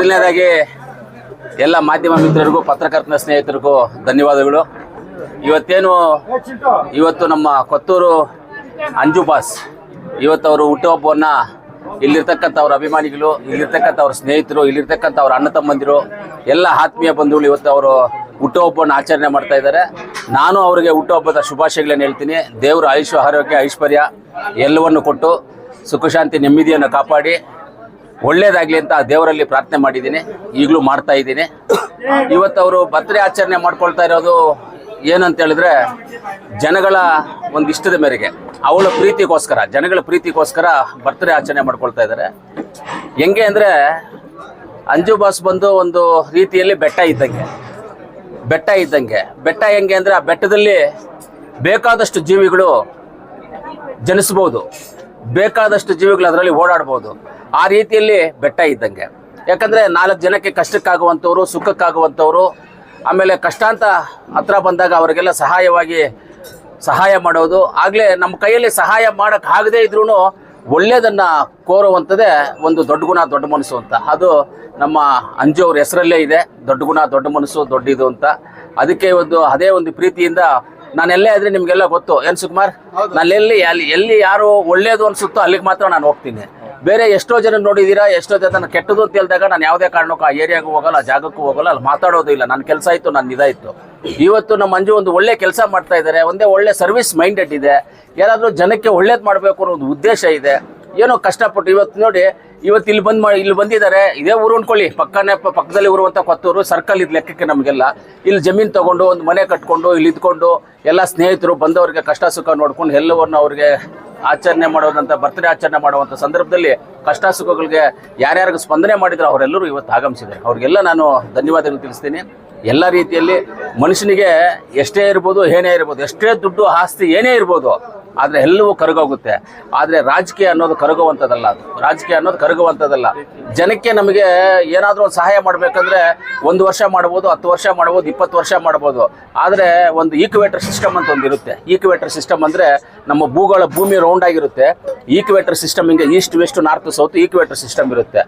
ಮೊದಲನೇದಾಗಿ ಎಲ್ಲ ಮಾಧ್ಯಮ ಮಿತ್ರರಿಗೂ, ಪತ್ರಕರ್ತನ ಸ್ನೇಹಿತರಿಗೂ ಧನ್ಯವಾದಗಳು. ಇವತ್ತೇನು, ಇವತ್ತು ನಮ್ಮ ಕೊತ್ತೂರು ಅಂಜು ಬಾಸ್, ಇವತ್ತು ಅವರು ಹುಟ್ಟುಹಬ್ಬವನ್ನು ಇಲ್ಲಿರ್ತಕ್ಕಂಥ ಅವ್ರ ಅಭಿಮಾನಿಗಳು, ಇಲ್ಲಿರ್ತಕ್ಕಂಥ ಅವ್ರ ಸ್ನೇಹಿತರು, ಇಲ್ಲಿರ್ತಕ್ಕಂಥ ಅವ್ರ ಅಣ್ಣ ತಮ್ಮಂದಿರು, ಎಲ್ಲ ಆತ್ಮೀಯ ಬಂಧುಗಳು ಇವತ್ತು ಅವರು ಹುಟ್ಟುಹಬ್ಬವನ್ನು ಆಚರಣೆ ಮಾಡ್ತಾ ಇದ್ದಾರೆ. ನಾನು ಅವರಿಗೆ ಹುಟ್ಟುಹಬ್ಬದ ಶುಭಾಶಯಗಳನ್ನು ಹೇಳ್ತೀನಿ. ದೇವರ ಆಯುಷ್ ಆರೋಗ್ಯ, ಐಶ್ವರ್ಯ ಎಲ್ಲವನ್ನು ಕೊಟ್ಟು ಸುಖಶಾಂತಿ, ನೆಮ್ಮದಿಯನ್ನು ಕಾಪಾಡಿ. ಒಳ್ಳೇದಾಗ್ಲಿ ಅಂತ ದೇವರಲ್ಲಿ ಪ್ರಾರ್ಥನೆ ಮಾಡಿದ್ದೀನಿ. ಈಗಲೂ ಮಾಡ್ತಾ ಇದ್ದೀನಿ. ಅವರು ಬರ್ತ್ಡೇ ಆಚರಣೆ ಮಾಡ್ಕೊಳ್ತಾ ಇರೋದು ಏನಂತ ಹೇಳಿದ್ರೆ ಜನಗಳ ಒಂದು ಇಷ್ಟದ ಮೇರೆಗೆ. ಅವಳ ಪ್ರೀತಿಗೋಸ್ಕರ, ಜನಗಳ ಪ್ರೀತಿಗೋಸ್ಕರ ಬರ್ತ್ಡೇ ಆಚರಣೆ ಮಾಡ್ಕೊಳ್ತಾ ಇದ್ದಾರೆ. ಹೆಂಗೆ ಅಂದರೆ ಅಂಜು ಬಾಸ್ ಬಂದು ಒಂದು ರೀತಿಯಲ್ಲಿ ಬೆಟ್ಟ ಇದ್ದಂಗೆ. ಬೆಟ್ಟ ಇದ್ದಂಗೆ. ಬೆಟ್ಟ ಹೆಂಗೆ ಅಂದರೆ ಆ ಬೆಟ್ಟದಲ್ಲಿ ಬೇಕಾದಷ್ಟು ಜೀವಿಗಳು ಜನಿಸ್ಬೋದು. ಬೇಕಾದಷ್ಟು ಜೀವಿಗಳು ಅದರಲ್ಲಿ ಓಡಾಡ್ಬೋದು. ಆ ರೀತಿಯಲ್ಲಿ ಬೆಟ್ಟ ಇದ್ದಂಗೆ. ಯಾಕಂದರೆ ನಾಲ್ಕು ಜನಕ್ಕೆ ಕಷ್ಟಕ್ಕಾಗುವಂಥವ್ರು, ಸುಖಕ್ಕಾಗುವಂಥವ್ರು, ಆಮೇಲೆ ಕಷ್ಟ ಅಂತ ಹತ್ರ ಬಂದಾಗ ಅವರಿಗೆಲ್ಲ ಸಹಾಯವಾಗಿ ಸಹಾಯ ಮಾಡೋದು. ಆಗಲೇ ನಮ್ಮ ಕೈಯಲ್ಲಿ ಸಹಾಯ ಮಾಡೋಕ್ಕೆ ಆಗದೇ ಇದ್ರೂ ಒಳ್ಳೆಯದನ್ನು ಕೋರುವಂಥದ್ದೇ ಒಂದು ದೊಡ್ಡ ಗುಣ, ದೊಡ್ಡ ಮನಸ್ಸು ಅಂತ. ಅದು ನಮ್ಮ ಅಂಜು ಅವ್ರ ಹೆಸರಲ್ಲೇ ಇದೆ. ದೊಡ್ಡ ಗುಣ, ದೊಡ್ಡ ಮನಸ್ಸು ದೊಡ್ಡದು ಅಂತ. ಅದಕ್ಕೆ ಒಂದು, ಅದೇ ಒಂದು ಪ್ರೀತಿಯಿಂದ ನಾನೆಲ್ಲೇ ಆದರೆ ನಿಮಗೆಲ್ಲ ಗೊತ್ತು. ಏನು ಸುಕುಮಾರ್? ನಾನು ಎಲ್ಲಿ ಅಲ್ಲಿ ಎಲ್ಲಿ ಯಾರು ಒಳ್ಳೇದು ಅನ್ಸುತ್ತೋ ಅಲ್ಲಿಗೆ ಮಾತ್ರ ನಾನು ಹೋಗ್ತೀನಿ. ಬೇರೆ ಎಷ್ಟೋ ಜನ ನೋಡಿದ್ದೀರಾ ಎಷ್ಟೋ ಜನ ಕೆಟ್ಟದು ಅಂತ ಹೇಳಿದಾಗ ನಾನು ಯಾವುದೇ ಕಾರಣಕ್ಕೂ ಆ ಏರಿಯಾಗೂ ಹೋಗಲ್ಲ ಆ ಜಾಗಕ್ಕೂ ಹೋಗಲ್ಲ ಅಲ್ಲಿ ಮಾತಾಡೋದು ಇಲ್ಲ. ನನ್ನ ಕೆಲಸ ಇತ್ತು ನನ್ನ ಇದಾಯಿತು. ಇವತ್ತು ನಮ್ಮ ಮಂಜು ಒಂದು ಒಳ್ಳೆ ಕೆಲಸ ಮಾಡ್ತಾ ಇದ್ದಾರೆ ಒಂದೇ ಒಳ್ಳೆ ಸರ್ವಿಸ್ ಮೈಂಡೆಡ್ ಇದೆ. ಯಾರಾದರೂ ಜನಕ್ಕೆ ಒಳ್ಳೇದು ಮಾಡಬೇಕು ಅನ್ನೋ ಒಂದು ಉದ್ದೇಶ ಇದೆ. ಏನೋ ಕಷ್ಟಪಟ್ಟು ಇವತ್ತು ನೋಡಿ, ಇವತ್ತು ಇಲ್ಲಿ ಬಂದು ಮಾಡಿ ಇಲ್ಲಿ ಬಂದಿದ್ದಾರೆ. ಇದೇ ಊರು ಅಂದ್ಕೊಳ್ಳಿ ಪಕ್ಕನೇ ಪಕ್ಕದಲ್ಲಿ ಊರುವಂಥ ಕೊತ್ತೂರು, ಸರ್ಕಲ್ ಇದು ಲೆಕ್ಕಕ್ಕೆ ನಮಗೆಲ್ಲ. ಇಲ್ಲಿ ಜಮೀನು ತಗೊಂಡು, ಒಂದು ಮನೆ ಕಟ್ಕೊಂಡು, ಇಲ್ಲಿ ಇದ್ಕೊಂಡು, ಎಲ್ಲ ಸ್ನೇಹಿತರು, ಬಂದವರಿಗೆ ಕಷ್ಟ ಸುಖ ನೋಡ್ಕೊಂಡು, ಎಲ್ಲವನ್ನು ಅವ್ರಿಗೆ ಆಚರಣೆ ಮಾಡೋದಂತ ಬರ್ತ್ಡೇ ಆಚರಣೆ ಮಾಡುವಂಥ ಸಂದರ್ಭದಲ್ಲಿ ಕಷ್ಟ ಸುಖಗಳಿಗೆ ಯಾರ್ಯಾರಿಗೆ ಸ್ಪಂದನೆ ಮಾಡಿದ್ರು, ಅವರೆಲ್ಲರೂ ಇವತ್ತು ಆಗಮಿಸಿದ್ದಾರೆ. ಅವ್ರಿಗೆಲ್ಲ ನಾನು ಧನ್ಯವಾದಗಳು ತಿಳಿಸ್ತೀನಿ. ಎಲ್ಲ ರೀತಿಯಲ್ಲಿ ಮನುಷ್ಯನಿಗೆ ಎಷ್ಟೇ ಇರ್ಬೋದು, ಏನೇ ಇರ್ಬೋದು, ಎಷ್ಟೇ ದುಡ್ಡು, ಆಸ್ತಿ ಏನೇ ಇರ್ಬೋದು, ಆದರೆ ಎಲ್ಲವೂ ಕರಗೋಗುತ್ತೆ. ಆದರೆ ರಾಜಕೀಯ ಅನ್ನೋದು ಕರಗುವಂಥದ್ದಲ್ಲ ಅದು. ರಾಜಕೀಯ ಅನ್ನೋದು ಕರಗುವಂಥದ್ದಲ್ಲ. ಜನಕ್ಕೆ ನಮಗೆ ಏನಾದರೂ ಒಂದು ಸಹಾಯ ಮಾಡಬೇಕಂದ್ರೆ ಒಂದು ವರ್ಷ ಮಾಡ್ಬೋದು, ಹತ್ತು ವರ್ಷ ಮಾಡ್ಬೋದು, ಇಪ್ಪತ್ತು ವರ್ಷ ಮಾಡ್ಬೋದು. ಆದರೆ ಒಂದು ಈಕ್ವೇಟರ್ ಸಿಸ್ಟಮ್ ಅಂತ ಒಂದು ಇರುತ್ತೆ ಈಕ್ವೇಟರ್ ಸಿಸ್ಟಮ್ ಅಂದರೆ ನಮ್ಮ ಭೂಗೋಳ ಭೂಮಿ ರೌಂಡ್ ಆಗಿರುತ್ತೆ. ಈಕ್ವೇಟರ್ ಸಿಸ್ಟಮ್ ಹಿಂಗೆ east west north south equator system ಇರುತ್ತೆ.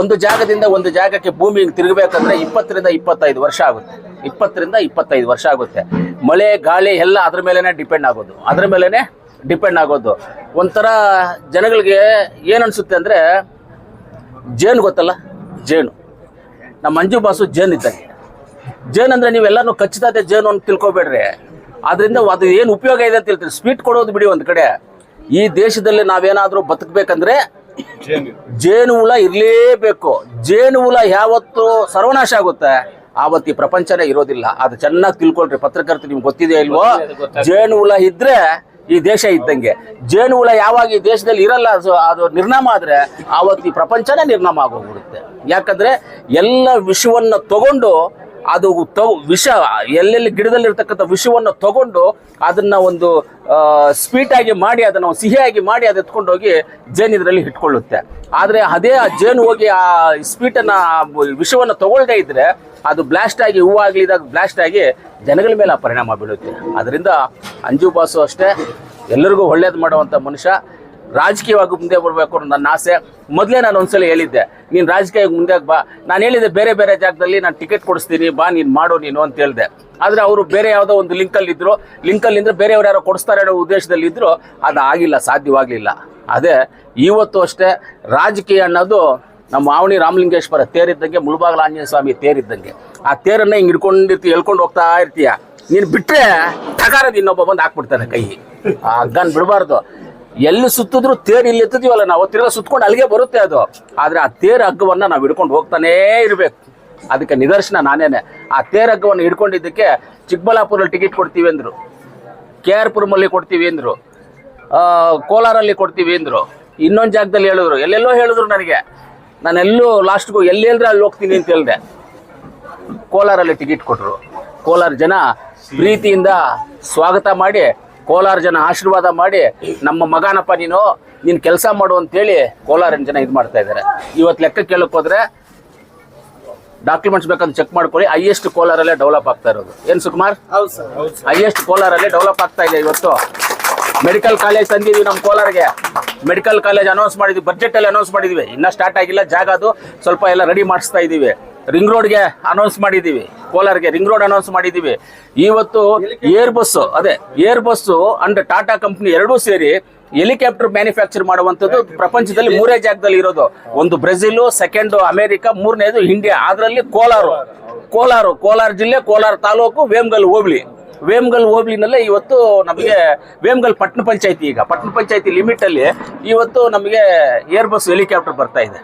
ಒಂದು ಜಾಗದಿಂದ ಒಂದು ಜಾಗಕ್ಕೆ ಭೂಮಿ ಹಿಂಗೆ ತಿರುಗಬೇಕಂದ್ರೆ ಇಪ್ಪತ್ತರಿಂದ ಇಪ್ಪತ್ತೈದು ವರ್ಷ ಆಗುತ್ತೆ. ಇಪ್ಪತ್ತರಿಂದ ಇಪ್ಪತ್ತೈದು ವರ್ಷ ಆಗುತ್ತೆ. ಮಳೆ, ಗಾಳಿ ಎಲ್ಲ ಅದ್ರ ಮೇಲೇ ಡಿಪೆಂಡ್ ಆಗೋದು. ಅದ್ರ ಮೇಲೇ ಡಿಪೆಂಡ್ ಆಗೋದು. ಒಂಥರ ಜನಗಳಿಗೆ ಏನು ಅನಿಸುತ್ತೆ ಅಂದರೆ ಜೇನು ಗೊತ್ತಲ್ಲ? ಜೇನು. ನಮ್ಮ ಮಂಜು ಬಾಸು ಜೇನು ಇದ್ದಂಗೆ ಜೇನು ಅಂದರೆ ನೀವೆಲ್ಲರೂ ಖಚಿತತೆ ಜೇನು ಅಂತ ತಿಳ್ಕೊಬೇಡ್ರಿ. ಅದರಿಂದ ಅದು ಏನು ಉಪಯೋಗ ಇದೆ ಅಂತ ಹೇಳ್ತೀರಿ ಸ್ವೀಟ್ ಕೊಡೋದು ಬಿಡಿ ಒಂದು ಕಡೆ. ಈ ದೇಶದಲ್ಲಿ ನಾವೇನಾದರೂ ಬದುಕಬೇಕಂದ್ರೆ ಜೇನು ಹುಳ ಇರಲೇಬೇಕು. ಜೇನು ಹುಳ ಯಾವತ್ತು ಸರ್ವನಾಶ ಆಗುತ್ತೆ. ಆವತ್ತು ಈ ಪ್ರಪಂಚನೇ ಇರೋದಿಲ್ಲ. ಅದು ಚೆನ್ನಾಗಿ ತಿಳ್ಕೊಳ್ರಿ. ಪತ್ರಕರ್ತರು ನಿಮ್ಗೆ ಗೊತ್ತಿದೆ ಇಲ್ವೋ? ಜೇನು ಹುಳ ಇದ್ರೆ ಈ ದೇಶ ಇದ್ದಂಗೆ. ಜೇನು ಹುಳ ಯಾವಾಗ ಈ ದೇಶದಲ್ಲಿ ಇರಲ್ಲ, ಅದು ನಿರ್ನಾಮ ಆದ್ರೆ ಆವತ್ತು ಈ ಪ್ರಪಂಚನೇ ನಿರ್ನಾಮ ಆಗೋಗ್ಬಿಡುತ್ತೆ. ಯಾಕಂದ್ರೆ ಎಲ್ಲ ವಿಷವನ್ನ ತಗೊಂಡು ಅದು ವಿಷ, ಎಲ್ಲೆಲ್ಲಿ ಗಿಡದಲ್ಲಿರ್ತಕ್ಕಂಥ ವಿಷವನ್ನು ತಗೊಂಡು ಅದನ್ನ ಒಂದು ಸ್ವೀಟ್ ಆಗಿ ಮಾಡಿ ಅದನ್ನ ಸಿಹಿಯಾಗಿ ಮಾಡಿ ಅದು ಎತ್ಕೊಂಡೋಗಿ ಜೇನು ಇದರಲ್ಲಿ ಇಟ್ಕೊಳ್ಳುತ್ತೆ. ಆದರೆ ಅದೇ ಆ ಜೇನು ಹೋಗಿ ಆ ಸ್ವೀಟನ್ನ ವಿಷವನ್ನು ತಗೊಳ್ಳದೇ ಇದ್ರೆ ಅದು ಬ್ಲಾಸ್ಟ್ ಆಗಿ ಹೂವಾಗ್ಲಿದಾಗ ಬ್ಲಾಸ್ಟ್ ಆಗಿ ಜನಗಳ ಮೇಲೆ ಪರಿಣಾಮ ಬೀಳುತ್ತೆ. ಅದರಿಂದ ಅಂಜು ಬಾಸು ಅಷ್ಟೇ, ಎಲ್ಲರಿಗೂ ಒಳ್ಳೇದು ಮಾಡುವಂಥ ಮನುಷ್ಯ. ರಾಜಕೀಯವಾಗಿ ಮುಂದೆ ಬರಬೇಕು ಅನ್ನೋ ನನ್ನ ಆಸೆ. ಮೊದಲೇ ನಾನು ಒಂದ್ಸಲ ಹೇಳಿದ್ದೆ, ನೀನು ರಾಜಕೀಯ ಮುಂದೆ ಬಾ. ನಾನು ಹೇಳಿದ್ದೆ ಬೇರೆ ಬೇರೆ ಜಾಗದಲ್ಲಿ ನಾನು ಟಿಕೆಟ್ ಕೊಡಿಸ್ತೀನಿ, ಬಾ, ನೀನು ಮಾಡು ನೀನು ಅಂತ ಹೇಳಿದೆ. ಆದರೆ ಅವರು ಬೇರೆ ಯಾವುದೋ ಒಂದು ಲಿಂಕಲ್ಲಿ ಇದ್ರು. ಲಿಂಕಲ್ಲಿ ಬೇರೆಯವ್ರು ಯಾರೋ ಕೊಡಿಸ್ತಾರೆ ಅನ್ನೋ ಉದ್ದೇಶದಲ್ಲಿ ಇದ್ದರು ಅದು ಆಗಿಲ್ಲ, ಸಾಧ್ಯವಾಗಲಿಲ್ಲ. ಅದೇ, ಇವತ್ತು ಅಷ್ಟೇ ರಾಜಕೀಯ ಅನ್ನೋದು ನಮ್ಮ ಆವಣಿ ರಾಮಲಿಂಗೇಶ್ವರ ತೇರಿದ್ದಂಗೆ, ಮುಳುಬಾಗಲ ಆಂಜನೇಯ ಸ್ವಾಮಿ ತೇರಿದ್ದಂಗೆ. ಆ ತೇರನ್ನ ಹಿಂಗೆ ಹಿಡ್ಕೊಂಡಿರ್ತೀವಿ ಎಳ್ಕೊಂಡು ಹೋಗ್ತಾ ಇರ್ತೀಯ. ನೀನು ಬಿಟ್ಟರೆ ಟಕಾರದ ಇನ್ನೊಬ್ಬ ಬಂದು ಹಾಕ್ಬಿಡ್ತಾನೆ ಕೈ ಆ ಗನ್ ಬಿಡಬಾರ್ದು. ಎಲ್ಲಿ ಸುತ್ತಿದ್ರು ತೇರು ಇಲ್ಲಿ ಎತ್ತಿದೀವಲ್ಲ ನಾವು ತಿರ್ಗಾ ಸುತ್ಕೊಂಡು ಅಲ್ಲಿಗೆ ಬರುತ್ತೆ ಅದು. ಆದರೆ ಆ ತೇರು ಹಗ್ಗವನ್ನ ನಾವು ಹಿಡ್ಕೊಂಡು ಹೋಗ್ತಾನೇ ಇರಬೇಕು. ಅದಕ್ಕೆ ನಿದರ್ಶನ ನಾನೇನೆ. ಆ ತೇರು ಹಗ್ಗವನ್ನು ಹಿಡ್ಕೊಂಡಿದ್ದಕ್ಕೆ ಚಿಕ್ಕಬಳ್ಳಾಪುರಲ್ಲಿ ಟಿಕೆಟ್ ಕೊಡ್ತೀವಿ ಅಂದರು. ಕೆ ಆರ್ ಪುರಮಲ್ಲಿ ಕೊಡ್ತೀವಿ ಅಂದರು. ಕೋಲಾರಲ್ಲಿ ಕೊಡ್ತೀವಿ ಅಂದರು. ಇನ್ನೊಂದು ಜಾಗದಲ್ಲಿ ಹೇಳಿದ್ರು. ಎಲ್ಲೆಲ್ಲೋ ಹೇಳಿದ್ರು ನನಗೆ. ನಾನೆಲ್ಲೂ ಲಾಸ್ಟ್ಗೂ ಎಲ್ಲಿ ಅಲ್ಲಿ ಹೋಗ್ತೀನಿ ಅಂತ ಹೇಳಿದೆ. ಕೋಲಾರಲ್ಲಿ ಟಿಕೆಟ್ ಕೊಟ್ಟರು ಕೋಲಾರ ಜನ ಪ್ರೀತಿಯಿಂದ ಸ್ವಾಗತ ಮಾಡಿ ಕೋಲಾರ ಜನ ಆಶೀರ್ವಾದ ಮಾಡಿ ನಮ್ಮ ಮಗನಪ್ಪ ನೀನು ನೀನು ಕೆಲಸ ಮಾಡು ಅಂತೇಳಿ ಕೋಲಾರಿನ ಜನ ಇದು ಮಾಡ್ತಾ ಇದ್ದಾರೆ ಇವತ್ತು ಲೆಕ್ಕ ಕೇಳಕ್ಕೆ ಹೋದ್ರೆ ಡಾಕ್ಯುಮೆಂಟ್ಸ್ ಬೇಕಂತ ಚೆಕ್ ಮಾಡ್ಕೊಳ್ಳಿ ಹೈಯೆಸ್ಟ್ ಕೋಲಾರಲ್ಲೇ ಡೆವಲಪ್ ಆಗ್ತಾ ಇರೋದು. ಏನು ಸುಕುಮಾರ್? ಹೈಯೆಸ್ಟ್ ಕೋಲಾರಲ್ಲೇ ಡೆವಲಪ್ ಆಗ್ತಾ ಇದೆ ಇವತ್ತು. ಮೆಡಿಕಲ್ ಕಾಲೇಜ್ ತಂದಿದ್ವಿ ನಮ್ಮ ಕೋಲಾರಿಗೆ. ಮೆಡಿಕಲ್ ಕಾಲೇಜ್ ಅನೌನ್ಸ್ ಮಾಡಿದ್ವಿ ಬಜೆಟ್ ಅಲ್ಲಿ ಅನೌನ್ಸ್ ಮಾಡಿದ್ವಿ. ಇನ್ನೂ ಸ್ಟಾರ್ಟ್ ಆಗಿಲ್ಲ ಜಾಗ ಅದು. ಸ್ವಲ್ಪ ಎಲ್ಲ ರೆಡಿ ಮಾಡಿಸ್ತಾ ಇದೀವಿ. ರಿಂಗ್ ರೋಡ್ಗೆ ಅನೌನ್ಸ್ ಮಾಡಿದೀವಿ. ಕೋಲಾರ್ಗೆ ರಿಂಗ್ ರೋಡ್ ಅನೌನ್ಸ್ ಮಾಡಿದೀವಿ. ಇವತ್ತು ಏರ್ ಬಸ್, ಅದೇ, Airbus and Tata company ಎರಡೂ ಸೇರಿ ಹೆಲಿಕಾಪ್ಟರ್ ಮ್ಯಾನುಫ್ಯಾಕ್ಚರ್ ಮಾಡುವಂಥದ್ದು ಪ್ರಪಂಚದಲ್ಲಿ ಮೂರೇ ಜಾಗದಲ್ಲಿ ಇರೋದು. ಒಂದು ಬ್ರೆಜಿಲ್ ಸೆಕೆಂಡ್ ಅಮೆರಿಕ, ಮೂರನೇದು ಇಂಡಿಯಾ. ಅದರಲ್ಲಿ ಕೋಲಾರು. ಕೋಲಾರು, ಕೋಲಾರ ಜಿಲ್ಲೆ, ಕೋಲಾರ ತಾಲೂಕು, ವೇಮಗಲ್ ಹೋಬಳಿ. ವೇಮಗಲ್ ಹೋಬಳಿನಲ್ಲೇ ಇವತ್ತು ನಮಗೆ ವೇಮಗಲ್ ಪಟ್ಟಣ ಪಂಚಾಯತಿ ಈಗ. ಪಟ್ಟಣ ಪಂಚಾಯತಿ ಲಿಮಿಟ್ ಅಲ್ಲಿ ಇವತ್ತು ನಮಗೆ ಏರ್ ಬಸ್ ಹೆಲಿಕಾಪ್ಟರ್ ಬರ್ತಾ ಇದೆ.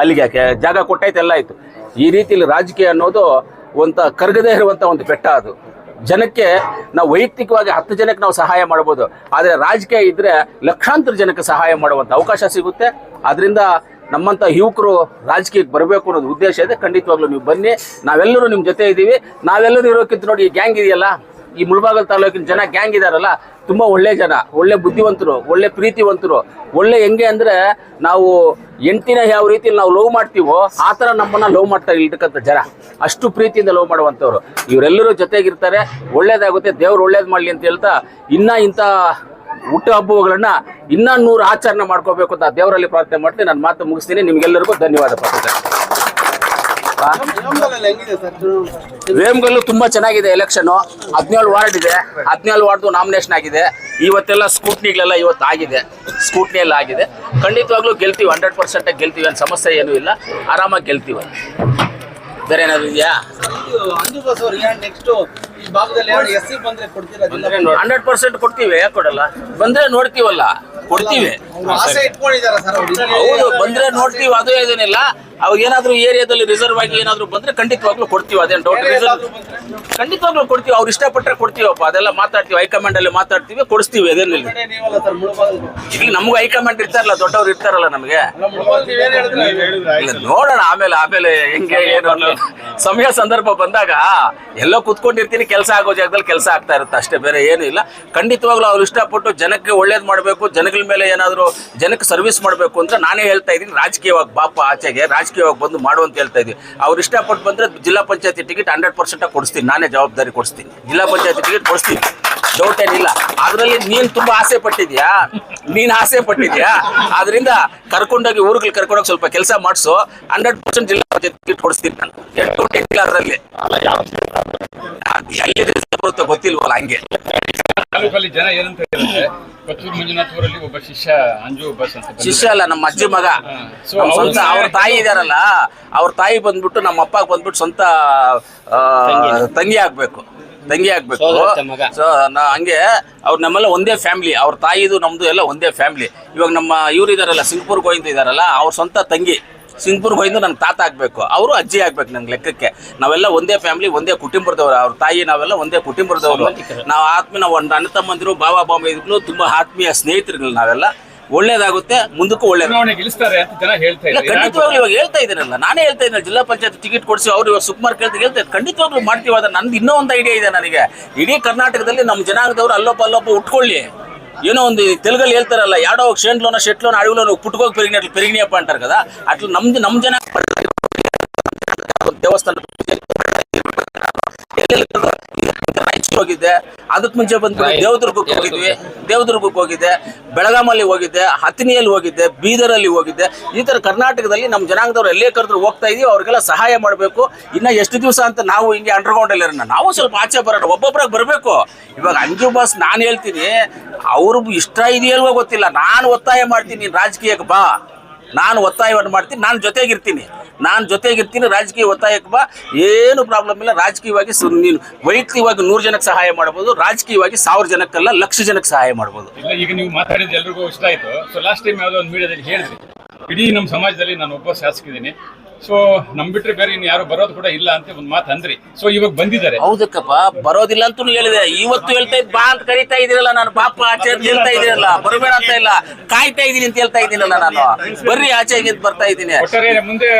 ಅಲ್ಲಿಗೆ ಜಾಗ ಕೊಟ್ಟೈತೆ ಎಲ್ಲ ಆಯ್ತು. ಈ ರೀತಿಯಲ್ಲಿ ರಾಜಕೀಯ ಅನ್ನೋದು ಒಂದು ಕರ್ಗದೇ ಇರುವಂತ ಒಂದು ಬೆಟ್ಟ ಅದು. ಜನಕ್ಕೆ ನಾವು ವೈಯಕ್ತಿಕವಾಗಿ ಹತ್ತು ಜನಕ್ಕೆ ನಾವು ಸಹಾಯ ಮಾಡ್ಬೋದು ಆದರೆ ರಾಜಕೀಯ ಇದ್ರೆ ಲಕ್ಷಾಂತರ ಜನಕ್ಕೆ ಸಹಾಯ ಮಾಡುವಂಥ ಅವಕಾಶ ಸಿಗುತ್ತೆ. ಅದರಿಂದ ನಮ್ಮಂಥ ಯುವಕರು ರಾಜಕೀಯಕ್ಕೆ ಬರಬೇಕು ಅನ್ನೋದು ಉದ್ದೇಶ ಇದೆ. ಖಂಡಿತವಾಗ್ಲೂ ನೀವು ಬನ್ನಿ. ನಾವೆಲ್ಲರೂ ನಿಮ್ಮ ಜೊತೆ ಇದ್ದೀವಿ ನಾವೆಲ್ಲರೂ ಇರೋಕ್ಕಿಂತ ನೋಡಿ ಈ ಗ್ಯಾಂಗ್ ಇದೆಯಲ್ಲ? ಈ ಮುಳಬಾಗಲ್ ತಾಲೂಕಿನ ಜನ ಗ್ಯಾಂಗ್ ಇದಾರಲ್ಲ, ತುಂಬಾ ಒಳ್ಳೆ ಜನ, ಒಳ್ಳೆ ಬುದ್ಧಿವಂತರು, ಒಳ್ಳೆ ಪ್ರೀತಿವಂತರು. ಒಳ್ಳೆ ಹೆಂಗೆ ಅಂದ್ರೆ ನಾವು ಎಂಟಿನ ಯಾವ ರೀತಿ ನಾವು ಲವ್ ಮಾಡ್ತೀವೋ, ಆ ಥರ ನಮ್ಮನ್ನ ಲವ್ ಮಾಡ್ತಾ ಇರ್ತಕ್ಕಂಥ ಜನ. ಅಷ್ಟು ಪ್ರೀತಿಯಿಂದ ಲವ್ ಮಾಡುವಂಥವ್ರು. ಇವರೆಲ್ಲರೂ ಜೊತೆಗಿರ್ತಾರೆ, ಒಳ್ಳೇದಾಗುತ್ತೆ, ದೇವ್ರು ಒಳ್ಳೇದು ಮಾಡಲಿ ಅಂತ ಹೇಳ್ತಾ ಇನ್ನ ಇಂಥ ಹುಟ್ಟು ಹಬ್ಬಗಳನ್ನ ಇನ್ನೂ ನೂರು ಆಚರಣೆ ಮಾಡ್ಕೋಬೇಕು ಅಂತ ದೇವರಲ್ಲಿ ಪ್ರಾರ್ಥನೆ ಮಾಡ್ತೀನಿ. ನಾನು ಮಾತು ಮುಗಿಸ್ತೀನಿ. ನಿಮ್ಗೆಲ್ಲರಿಗೂ ಧನ್ಯವಾದ ಪಡ್ತೀನಿ ಸರ್ ವೇಮ್ಗಲ್ಲು ತುಂಬಾ ಚೆನ್ನಾಗಿದೆ ಎಲೆಕ್ಷನ್ ಹದಿನೇಳು ವಾರ್ಡ್ ಇದೆ. ಹದಿನೇಳು ವಾರ್ಡ್ದು ನಾಮಿನೇಷನ್ ಆಗಿದೆ. ಇವತ್ತೆಲ್ಲ ಸ್ಕೂಟ್ನಿಗಳೆಲ್ಲ ಇವತ್ತು ಆಗಿದೆ. ಸ್ಕೂಟ್ನಿ ಎಲ್ಲ ಆಗಿದೆ. ಖಂಡಿತವಾಗ್ಲೂ ಗೆಲ್ತೀವಿ. ಹಂಡ್ರೆಡ್ ಪರ್ಸೆಂಟ್ ಗೆಲ್ತೀವಿ ಅನ್ನೋ ಸಮಸ್ಯೆ ಏನೂ ಇಲ್ಲ. ಆರಾಮಾಗಿ ಗೆಲ್ತೀವಿ. ಬೇರೆ ಏನಾದ್ರೂ ಇದೆಯಾ? ಹಂಡ್ರೆಡ್ ಪರ್ಸೆಂಟ್ ಕೊಡ್ತೀವಿ. ಯಾಕೆ ಕೊಡಲ್ಲ? ಬಂದ್ರೆ ನೋಡ್ತೀವಲ್ಲ. ಕೊಡ್ತೀವಿ. ಹೌದು ಬಂದ್ರೆ ನೋಡ್ತೀವಿ. ಅದು ಏನೇನಿಲ್ಲ ಅವ್ರು ಏನಾದ್ರು ಏರಿಯಾದಲ್ಲಿ ರಿಸರ್ವ್ ಆಗಿ ಏನಾದ್ರು ಬಂದ್ರೆ ಖಂಡಿತವಾಗ್ಲೂ ಕೊಡ್ತೀವಿ ಅದೇನು ಡೌಟ್ ರಿಸರ್ವ್ ಖಂಡಿತವಾಗ್ಲೂ ಕೊಡ್ತೀವಿ ಅವ್ರು ಇಷ್ಟಪಟ್ಟರೆ ಕೊಡ್ತೀವಪ್ಪ. ಅದೆಲ್ಲ ಮಾತಾಡ್ತೀವಿ ಹೈಕಮಾಂಡ್ ಅಲ್ಲಿ ಮಾತಾಡ್ತೀವಿ ಕೊಡಿಸ್ತೀವಿ ಅದೇನಿಲ್ಲ ಇಲ್ಲಿ ನಮಗೂ ಹೈಕಮಾಂಡ್ ಇರ್ತಾರಲ್ಲ ದೊಡ್ಡವ್ರು ಇರ್ತಾರಲ್ಲ ನಮಗೆ. ನೋಡೋಣ ಆಮೇಲೆ ಆಮೇಲೆ ಹೆಂಗೆ ಏನು ಸಮಯ ಸಂದರ್ಭ ಬಂದಾಗ ಎಲ್ಲ ಕುತ್ಕೊಂಡಿರ್ತೀನಿ ಕೆಲಸ ಆಗೋ ಜಾಗದಲ್ಲಿ ಕೆಲಸ ಆಗ್ತಾ ಇರುತ್ತೆ ಅಷ್ಟೇ ಬೇರೆ ಏನು ಇಲ್ಲ. ಖಂಡಿತವಾಗ್ಲೂ ಅವ್ರು ಇಷ್ಟಪಟ್ಟು ಜನಕ್ಕೆ ಒಳ್ಳೇದು ಮಾಡಬೇಕು ಜನಗಳ ಮೇಲೆ ಏನಾದರೂ ಜನಕ್ಕೆ ಸರ್ವಿಸ್ ಮಾಡಬೇಕು ಅಂದ್ರೆ ನಾನೇ ಹೇಳ್ತಾ ಇದ್ದೀನಿ ರಾಜಕೀಯವಾಗಿ ಬಾಪ ಆಚೆಗೆ ರಾಜಕೀಯವಾಗಿ ಬಂದು ಮಾಡು ಅಂತ ಹೇಳ್ತಾ ಇದ್ವಿ ಅವ್ರು ಇಷ್ಟಪಟ್ಟು ಬಂದ್ರೆ ಜಿಲ್ಲಾ ಪಂಚಾಯತಿ ಟಿಕೆಟ್ ಹಂಡ್ರೆಡ್ ಪರ್ಸೆಂಟ್ ಕೊಡಿಸ್ತೀನಿ. ನಾನೇ ಜವಾಬ್ದಾರಿ ಕೊಡಿಸ್ತೀನಿ. ಜಿಲ್ಲಾ ಪಂಚಾಯತಿ ಟಿಕೆಟ್ ಕೊಡಿಸ್ತೀನಿ. ಡೌಟ್ ಏನಿಲ್ಲ. ಅದರಲ್ಲಿ ನೀನು ತುಂಬಾ ಆಸೆ ಪಟ್ಟಿದ್ಯಾ? ನೀನು ಆಸೆ ಪಟ್ಟಿದ್ಯಾ? ಅದರಿಂದ ಕರ್ಕೊಂಡೋಗಿ ಊರುಗಳು ಕರ್ಕೊಂಡೋಗಿ ಸ್ವಲ್ಪ ಕೆಲಸ ಮಾಡಿಸು. ಹಂಡ್ರೆಡ್ ಪರ್ಸೆಂಟ್ ಜಿಲ್ಲಾ ಪಂಚಾಯತ್ ಟಿಕೆಟ್ ಕೊಡಿಸ್ತೀನಿ ನಾನು. ಡೌಟ್ ಏನಿಲ್ಲ ಅದರಲ್ಲಿ. ಎಲ್ಲಿ result ಬರುತ್ತೋ ಗೊತ್ತಿಲ್ವಲ್ಲ ಹಂಗೆ. ತಾಲೂಕಲ್ಲಿ ಜನ ಏನಂತ ಹೇಳಿದ್ರೆ ಕೊತ್ತೂರು ಮಂಜುನಾಥ್ ಊರಲ್ಲಿ ಒಬ್ಬ ಶಿಷ್ಯ ಅಂಜು ಬಸ್ ಅಂತ. ಶಿಷ್ಯ ಅಲ್ಲ ನಮ್ಮ ಅಜ್ಜಿ ಮಗ. ಸ್ವಂತ ಅವ್ರ ತಾಯಿ ಇದಾರಲ್ಲ ಅವ್ರ ತಾಯಿ ಬಂದ್ಬಿಟ್ಟು ನಮ್ಮ ಅಪ್ಪ ಬಂದ್ಬಿಟ್ಟು ಸ್ವಂತ ಆ, ತಂಗಿ. ಆಗ್ಬೇಕು. ತಂಗಿ ಆಗ್ಬೇಕು. ಸೊ ನಾ ಹಂಗೆ ಅವ್ರ ನಮ್ಮೆಲ್ಲ ಒಂದೇ ಫ್ಯಾಮಿಲಿ. ಅವ್ರ ತಾಯಿದು ನಮ್ದು ಎಲ್ಲ ಒಂದೇ ಫ್ಯಾಮಿಲಿ. ಇವಾಗ ನಮ್ಮ ಇವ್ರು ಇದಾರಲ್ಲ ಸಿಂಗ್ಪುರ್ ಗೋವಿಂದ ಇದಾರಲ್ಲ ಅವ್ರ ಸ್ವಂತ ತಂಗಿ. ಸಿಂಗ್ಪುರ್ ಹೋಯ್ದು ನಂಗೆ ತಾತ ಆಗಬೇಕು. ಅವರು ಅಜ್ಜಿ ಆಗ್ಬೇಕು ನಂಗೆ ಲೆಕ್ಕಕ್ಕೆ. ನಾವೆಲ್ಲ ಒಂದೇ ಫ್ಯಾಮಿಲಿ ಒಂದೇ ಕುಟುಂಬದವರು. ಅವ್ರ ತಾಯಿ ನಾವೆಲ್ಲ ಒಂದೇ ಕುಟುಂಬದವರು. ನಾವು ಆತ್ಮೀಯ ಒಂದು ಅಣ್ಣ ತಮ್ಮಂದಿರು ಬಾಂಬೆ ಬಾಂಬ ತುಂಬಾ ಆತ್ಮೀಯ ಸ್ನೇಹಿತರುಗಳು ನಾವೆಲ್ಲ. ಒಳ್ಳೇದಾಗುತ್ತೆ ಮುಂದಕ್ಕೂ ಒಳ್ಳೇದು ಖಂಡಿತವಾಗ್ಲು ಗೆಲ್ಲಿಸ್ತಾರೆ ಇವಾಗ ಹೇಳ್ತಾ ಇದ್ದೀನಲ್ಲ ನಾನೇ ಹೇಳ್ತಾ ಇದ್ದೀನಿ ಜಿಲ್ಲಾ ಪಂಚಾಯತ್ ಟಿಕೆಟ್ ಕೊಡಿಸಿ ಅವ್ರು ಇವಾಗ ಸುಕುಮಾರ್ ಕೇಳ್ತಾ ಹೇಳ್ತಾ ಇದ್ದಾರೆ. ಖಂಡಿತವಾಗ್ಲೂ ಮಾಡ್ತೀವಿ ಅದ ನಂದು ಇನ್ನೂ ಒಂದು ಐಡಿಯಾ ಇದೆ ನನಗೆ. ಇಡೀ ಕರ್ನಾಟಕದಲ್ಲಿ ನಮ್ಮ ಜನಾಂಗದವ್ರು ಅಲ್ಲೊಬ್ಬ ಅಲ್ಲೊಬ್ಬ ಉಟ್ಕೊಳ್ಳಿ. ಏನೋ ಒಂದು ತೆಲುಗಲ್ಲಿ ಹೇಳ್ತಾರಲ್ಲ, ಯಾಡೋ ಶೇಂಡ್ಲೋನ ಶೆಟ್ಲೋನ ಅಡವಿಲೋನ ಪುಟ್ಕೋಗಿ ಪೆರಿಗಿನ ಅಟ್ಲು ಪೆರಿಗಿಣಿಯಪ್ಪ ಅಂತಾರೆ కదా ಅಟ್ಲು ನಮ್ದು ನಮ್ಮ ಜನ ದೇವಸ್ಥಾನ ರಾಯಚೂರು ಹೋಗಿದ್ದೆ. ಅದಕ್ಕೆ ಮುಂಚೆ ಬಂದ್ಬಿಟ್ಟು ದೇವದುರ್ಗಕ್ಕೆ ಹೋಗಿದ್ವಿ. ದೇವದುರ್ಗಕ್ಕೆ ಹೋಗಿದ್ದೆ. ಬೆಳಗಾಮಲ್ಲಿ ಹೋಗಿದ್ದೆ. ಹತ್ತಿನಿಯಲ್ಲಿ ಹೋಗಿದ್ದೆ. ಬೀದರಲ್ಲಿ ಹೋಗಿದ್ದೆ. ಈ ಥರ ಕರ್ನಾಟಕದಲ್ಲಿ ನಮ್ಮ ಜನಾಂಗದವ್ರು ಎಲ್ಲೇ ಕರೆದ್ರು ಹೋಗ್ತಾ ಇದೀವಿ. ಅವ್ರಿಗೆಲ್ಲ ಸಹಾಯ ಮಾಡಬೇಕು. ಇನ್ನ ಎಷ್ಟು ದಿವಸ ಅಂತ ನಾವು ಹಿಂಗೆ ಅಂಡರ್ಗ್ರೌಂಡ್ ಅಲ್ಲಿ ಇರೋಣ. ನಾವು ಸ್ವಲ್ಪ ಆಚೆ ಬರೋಣ. ಒಬ್ಬೊಬ್ಬರಾಗಿ ಬರಬೇಕು. ಇವಾಗ ಅಂಜು ಬಾಸ್ ನಾನು ಹೇಳ್ತೀನಿ. ಅವ್ರಿಗೂ ಇಷ್ಟ ಇದೆಯಲ್ವೋ ಗೊತ್ತಿಲ್ಲ. ನಾನು ಒತ್ತಾಯ ಮಾಡ್ತೀನಿ ರಾಜಕೀಯಕ್ಕೆ ಬಾ. ನಾನು ಒತ್ತಾಯವನ್ನು ಮಾಡ್ತೀನಿ, ನಾನು ಜೊತೆಗಿರ್ತೀನಿ. ನಾನು ಜೊತೆಗಿರ್ತೀನಿ, ರಾಜಕೀಯ ಒತ್ತಾಯಕ್ಕೆ ಬಾ. ಏನು ಪ್ರಾಬ್ಲಮ್ ಇಲ್ಲ, ರಾಜಕೀಯವಾಗಿ ನೀನು ವೈಯಕ್ತಿಕವಾಗಿ ನೂರು ಜನಕ್ಕೆ ಸಹಾಯ ಮಾಡ್ಬೋದು, ರಾಜಕೀಯವಾಗಿ ಸಾವಿರ ಜನಕ್ಕೆಲ್ಲ, ಲಕ್ಷ ಜನಕ್ಕೆ ಸಹಾಯ ಮಾಡ್ಬೋದು. ಇಲ್ಲ, ಈಗ ನೀವು ಮಾತಾಡಿದ ಎಲ್ರಿಗೂ ಇಷ್ಟ ಆಯಿತು. ಸೊ ಲಾಸ್ಟ್ ಟೈಮ್ ಯಾವುದೋ ಒಂದು ಮೀಡಿಯಾದಲ್ಲಿ ಹೇಳಿದ್ರಿ. ಇಡೀ ನಮ್ಮ ಸಮಾಜದಲ್ಲಿ ನಾನು ಒಬ್ಬ ಶಾಸಕಿದ್ದೀನಿ. ಸೊ ನಮ್ ಬಿಟ್ರೆ ಬೇರೆ ಇನ್ನು ಯಾರು ಬರೋದು ಕೂಡ ಇಲ್ಲ ಅಂತ ಒಂದ್ ಮಾತು ಅಂದ್ರಿ. ಸೊ ಇವಾಗ ಬಂದಿದ್ದಾರೆ. ಹೌದಕ್ಕಪ್ಪ ಬರೋದಿಲ್ಲ ಅಂತೂ ಹೇಳಿದೆ. ಇವತ್ತು ಹೇಳ್ತಾ ಇದ್ ಬಾ ಅಂತ ಕರಿತಾ ಇದೀರಲ್ಲ ನಾನು ಪಾಪ ಆಚೆ ಅಂತ ಹೇಳ್ತಾ ಇದೀರಲ್ಲ ಬರಬೇಡ ಅಂತ ಇಲ್ಲ ಕಾಯ್ತಾ ಇದೀನಿ ಅಂತ ಹೇಳ್ತಾ ಇದೀನಲ್ಲ ನಾನು. ಬರ್ರಿ ಆಚೆ ಅಂತ ಬರ್ತಾ ಇದ್ದೀನಿ. ಒಟ್ಟಾರೆ ಮುಂದೆ